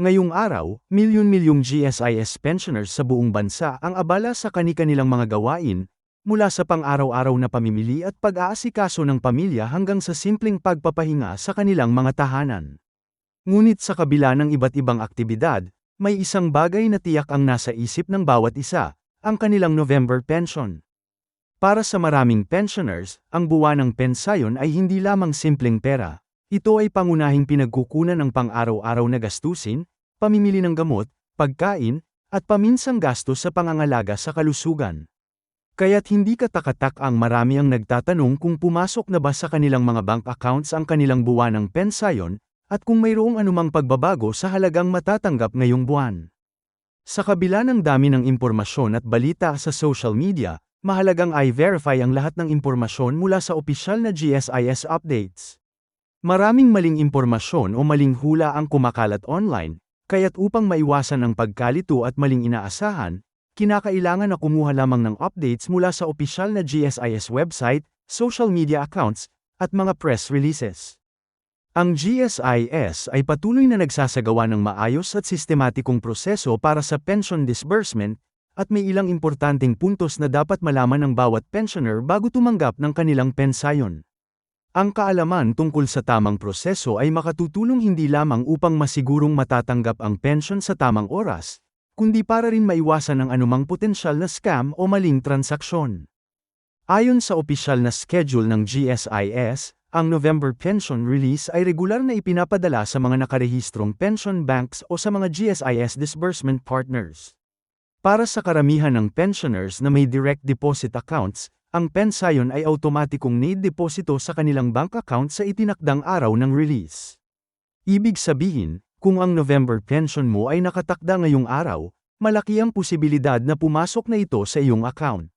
Ngayong araw, milyon-milyong GSIS pensioners sa buong bansa ang abala sa kani-kanilang mga gawain, mula sa pang-araw-araw na pamimili at pag-aasikaso ng pamilya hanggang sa simpleng pagpapahinga sa kanilang mga tahanan. Ngunit sa kabila ng iba't ibang aktibidad, may isang bagay na tiyak ang nasa isip ng bawat isa, ang kanilang November pension. Para sa maraming pensioners, ang buwan ng pensayon ay hindi lamang simpleng pera. Ito ay pangunahing pinagkukunan ng pang-araw-araw na gastusin, pamimili ng gamot, pagkain, at paminsang gastos sa pangangalaga sa kalusugan. Kaya't hindi katakatak ang marami ang nagtatanong kung pumasok na ba sa kanilang mga bank accounts ang kanilang buwan ng pensayon, at kung mayroong anumang pagbabago sa halagang matatanggap ngayong buwan. Sa kabila ng dami ng impormasyon at balita sa social media, mahalagang i-verify ang lahat ng impormasyon mula sa opisyal na GSIS updates. Maraming maling impormasyon o maling hula ang kumakalat online, kaya't upang maiwasan ang pagkalito at maling inaasahan, kinakailangan na kumuha lamang ng updates mula sa opisyal na GSIS website, social media accounts, at mga press releases. Ang GSIS ay patuloy na nagsasagawa ng maayos at sistematikong proseso para sa pension disbursement, at may ilang importanteng puntos na dapat malaman ng bawat pensioner bago tumanggap ng kanilang pensayon. Ang kaalaman tungkol sa tamang proseso ay makatutulong hindi lamang upang masigurong matatanggap ang pension sa tamang oras, kundi para rin maiwasan ang anumang potensyal na scam o maling transaksyon. Ayon sa opisyal na schedule ng GSIS, ang November Pension Release ay regular na ipinapadala sa mga nakarehistrong pension banks o sa mga GSIS disbursement partners. Para sa karamihan ng pensioners na may direct deposit accounts, ang pensayon ay automatikong need-deposito sa kanilang bank account sa itinakdang araw ng release. Ibig sabihin, kung ang November pension mo ay nakatakda ngayong araw, malaki ang posibilidad na pumasok na ito sa iyong account.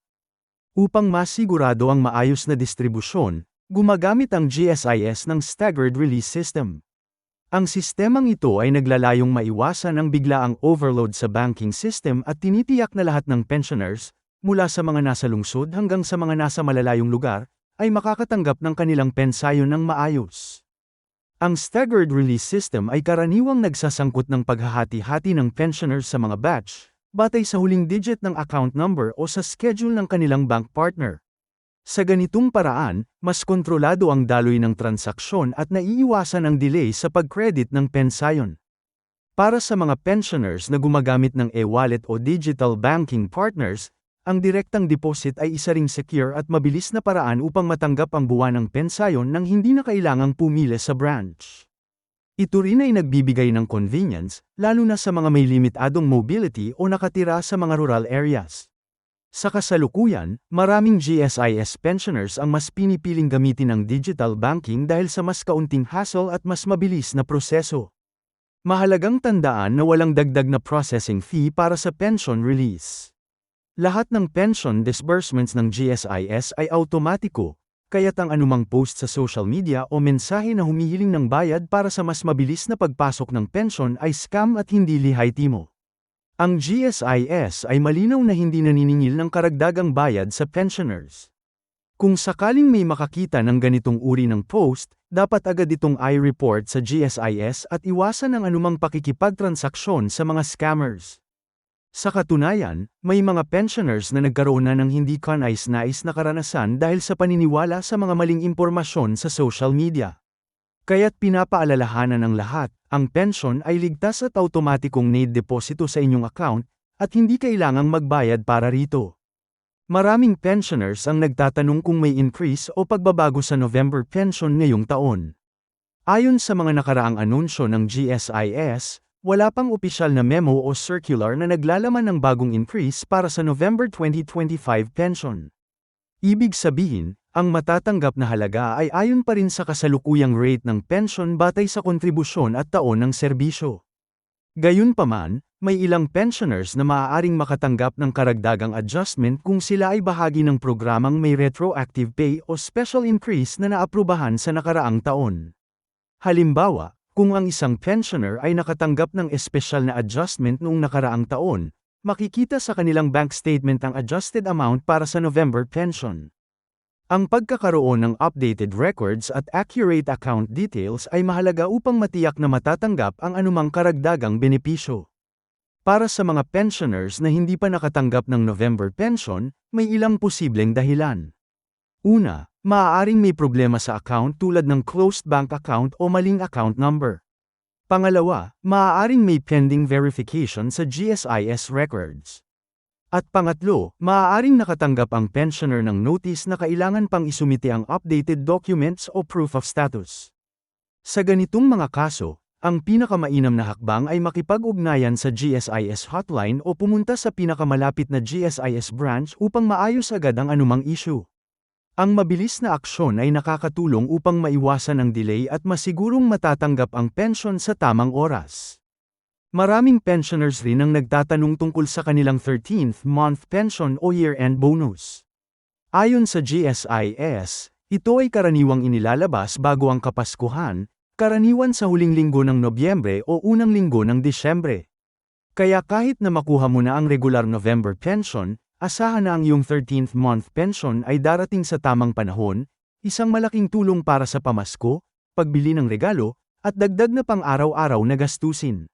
Upang masigurado ang maayos na distribusyon, gumagamit ang GSIS ng Staggered Release System. Ang sistemang ito ay naglalayong maiwasan ang biglaang overload sa banking system at tinitiyak na lahat ng pensioners, mula sa mga nasa lungsod hanggang sa mga nasa malalayong lugar, ay makakatanggap ng kanilang pensayon ng maayos. Ang staggered release system ay karaniwang nagsasangkot ng paghahati-hati ng pensioners sa mga batch, batay sa huling digit ng account number o sa schedule ng kanilang bank partner. Sa ganitong paraan, mas kontrolado ang daloy ng transaksyon at naiiwasan ang delay sa pag-credit ng pensayon. Para sa mga pensioners na gumagamit ng e-wallet o digital banking partners, ang direktang deposit ay isa ring secure at mabilis na paraan upang matanggap ang buwan ng pensayon nang hindi na kailangang pumila sa branch. Ito rin ay nagbibigay ng convenience, lalo na sa mga may limitadong mobility o nakatira sa mga rural areas. Sa kasalukuyan, maraming GSIS pensioners ang mas pinipiling gamitin ang digital banking dahil sa mas kaunting hassle at mas mabilis na proseso. Mahalagang tandaan na walang dagdag na processing fee para sa pension release. Lahat ng pension disbursements ng GSIS ay automatiko, kaya't ang anumang post sa social media o mensahe na humihiling ng bayad para sa mas mabilis na pagpasok ng pension ay scam at hindi lihay timo. Ang GSIS ay malinaw na hindi naniningil ng karagdagang bayad sa pensioners. Kung sakaling may makakita ng ganitong uri ng post, dapat agad itong i-report sa GSIS at iwasan ang anumang pakikipagtransaksyon sa mga scammers. Sa katunayan, may mga pensioners na nagkaroon na ng hindi kanais-nais na karanasan dahil sa paniniwala sa mga maling impormasyon sa social media. Kaya't pinapaalalahanan ng lahat, ang pension ay ligtas at automatikong need deposito sa inyong account, at hindi kailangang magbayad para rito. Maraming pensioners ang nagtatanong kung may increase o pagbabago sa November pension ngayong taon. Ayon sa mga nakaraang anunsyo ng GSIS, wala pang opisyal na memo o circular na naglalaman ng bagong increase para sa November 2025 pension. Ibig sabihin, ang matatanggap na halaga ay ayon pa rin sa kasalukuyang rate ng pension batay sa kontribusyon at taon ng serbisyo. Gayunpaman, may ilang pensioners na maaaring makatanggap ng karagdagang adjustment kung sila ay bahagi ng programang may retroactive pay o special increase na naaprubahan sa nakaraang taon. Halimbawa, kung ang isang pensioner ay nakatanggap ng espesyal na adjustment noong nakaraang taon, makikita sa kanilang bank statement ang adjusted amount para sa November pension. Ang pagkakaroon ng updated records at accurate account details ay mahalaga upang matiyak na matatanggap ang anumang karagdagang benepisyo. Para sa mga pensioners na hindi pa nakatanggap ng November pension, may ilang posibleng dahilan. Una, maaaring may problema sa account tulad ng closed bank account o maling account number. Pangalawa, maaaring may pending verification sa GSIS records. At pangatlo, maaaring nakatanggap ang pensioner ng notice na kailangan pang isumite ang updated documents o proof of status. Sa ganitong mga kaso, ang pinakamainam na hakbang ay makipag-ugnayan sa GSIS hotline o pumunta sa pinakamalapit na GSIS branch upang maayos agad ang anumang issue. Ang mabilis na aksyon ay nakakatulong upang maiwasan ang delay at masigurong matatanggap ang pensyon sa tamang oras. Maraming pensioners rin ang nagtatanong tungkol sa kanilang 13th month pension o year-end bonus. Ayon sa GSIS, ito ay karaniwang inilalabas bago ang Kapaskuhan, karaniwan sa huling linggo ng Nobyembre o unang linggo ng Disyembre. Kaya kahit na makuha mo na ang regular November pension, asahan na ang iyong 13th month pension ay darating sa tamang panahon, isang malaking tulong para sa pamasko, pagbili ng regalo, at dagdag na pang-araw-araw na gastusin.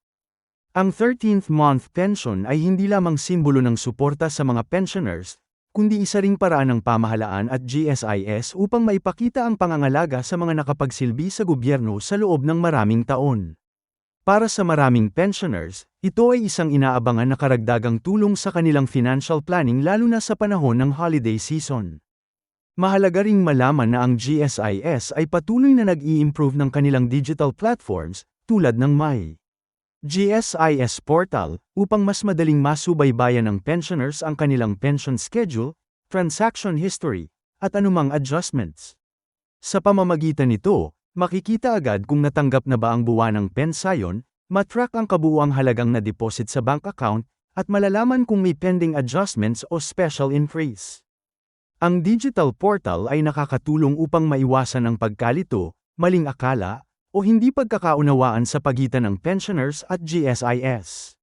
Ang 13th month pension ay hindi lamang simbolo ng suporta sa mga pensioners, kundi isa ring paraan ng pamahalaan at GSIS upang maipakita ang pangangalaga sa mga nakapagsilbi sa gobyerno sa loob ng maraming taon. Para sa maraming pensioners, ito ay isang inaabangan na karagdagang tulong sa kanilang financial planning lalo na sa panahon ng holiday season. Mahalaga ring malaman na ang GSIS ay patuloy na nag-i-improve ng kanilang digital platforms, tulad ng MY. GSIS Portal, upang mas madaling masubaybayan ng pensioners ang kanilang pension schedule, transaction history, at anumang adjustments. Sa pamamagitan nito, makikita agad kung natanggap na ba ang buwan ng pensayon, matrack ang kabuuang halagang na deposit sa bank account, at malalaman kung may pending adjustments o special increase. Ang digital portal ay nakakatulong upang maiwasan ang pagkalito, maling akala, o hindi pagkakaunawaan sa pagitan ng pensioners at GSIS.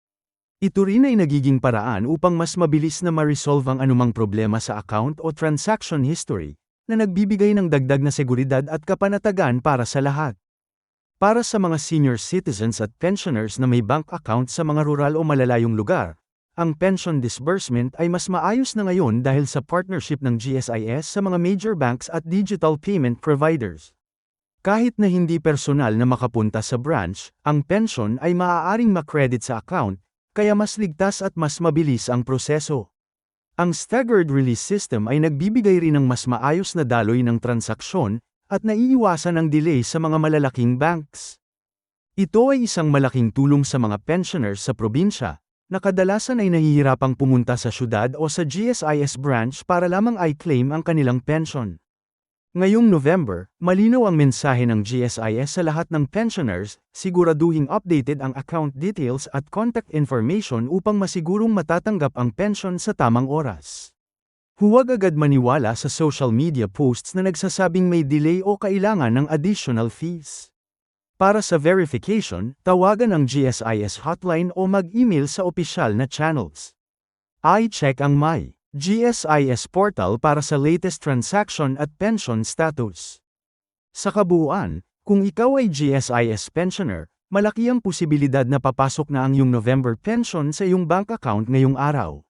Ito rin ay nagiging paraan upang mas mabilis na ma-resolve ang anumang problema sa account o transaction history, na nagbibigay ng dagdag na seguridad at kapanatagan para sa lahat. Para sa mga senior citizens at pensioners na may bank account sa mga rural o malalayong lugar, ang pension disbursement ay mas maayos na ngayon dahil sa partnership ng GSIS sa mga major banks at digital payment providers. Kahit na hindi personal na makapunta sa branch, ang pension ay maaaring makredit sa account, kaya mas ligtas at mas mabilis ang proseso. Ang staggered release system ay nagbibigay rin ng mas maayos na daloy ng transaksyon, at naiiwasan ang delay sa mga malalaking banks. Ito ay isang malaking tulong sa mga pensioners sa probinsya, na kadalasan ay nahihirapang pumunta sa syudad o sa GSIS branch para lamang i-claim ang kanilang pension. Ngayong November, malinaw ang mensahe ng GSIS sa lahat ng pensioners, siguraduhing updated ang account details at contact information upang masigurong matatanggap ang pension sa tamang oras. Huwag agad maniwala sa social media posts na nagsasabing may delay o kailangan ng additional fees. Para sa verification, tawagan ang GSIS hotline o mag-email sa opisyal na channels. I-check ang My GSIS portal para sa latest transaction at pension status. Sa kabuuan, kung ikaw ay GSIS pensioner, malaki ang posibilidad na papasok na ang iyong November pension sa iyong bank account ngayong araw.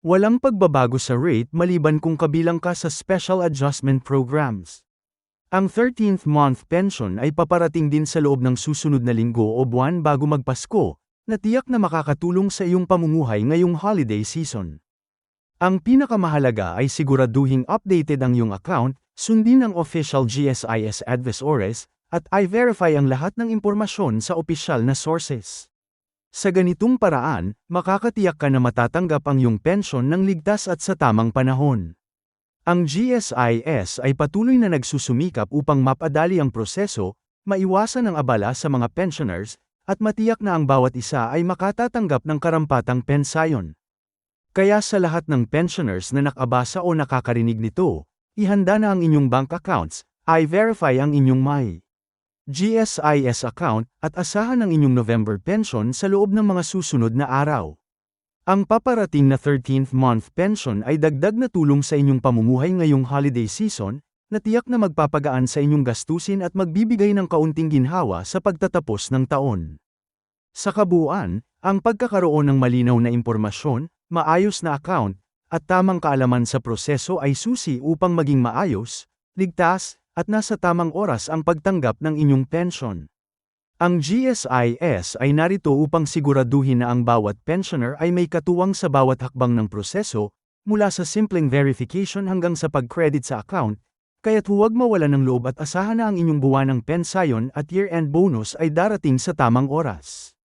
Walang pagbabago sa rate maliban kung kabilang ka sa special adjustment programs. Ang 13th month pension ay paparating din sa loob ng susunod na linggo o buwan bago magpasko, na tiyak na makakatulong sa iyong pamumuhay ngayong holiday season. Ang pinakamahalaga ay siguraduhing updated ang iyong account, sundin ang official GSIS advisores, at i-verify ang lahat ng impormasyon sa opisyal na sources. Sa ganitong paraan, makakatiyak ka na matatanggap ang iyong pensyon ng ligtas at sa tamang panahon. Ang GSIS ay patuloy na nagsusumikap upang mapadali ang proseso, maiwasan ang abala sa mga pensioners, at matiyak na ang bawat isa ay makatatanggap ng karampatang pensayon. Kaya sa lahat ng pensioners na nakabasa o nakakarinig nito, ihanda na ang inyong bank accounts, i-verify ang inyong MY GSIS account at asahan ang inyong November pension sa loob ng mga susunod na araw. Ang paparating na 13th month pension ay dagdag na tulong sa inyong pamumuhay ngayong holiday season, na tiyak na magpapagaan sa inyong gastusin at magbibigay ng kaunting ginhawa sa pagtatapos ng taon. Sa kabuuan, ang pagkakaroon ng malinaw na impormasyon, maayos na account, at tamang kaalaman sa proseso ay susi upang maging maayos, ligtas, at nasa tamang oras ang pagtanggap ng inyong pension. Ang GSIS ay narito upang siguraduhin na ang bawat pensioner ay may katuwang sa bawat hakbang ng proseso, mula sa simpleng verification hanggang sa pag-credit sa account, kaya't huwag mawala ng loob at asahan na ang inyong buwanang pensayon at year-end bonus ay darating sa tamang oras.